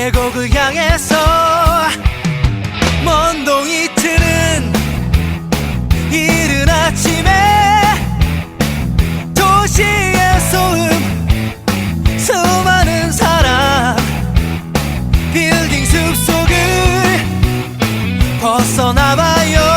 계곡을 향해서 먼 동이 트는 이른 아침에 도시의 소음 수많은 사람 빌딩 숲속을 벗어나봐요.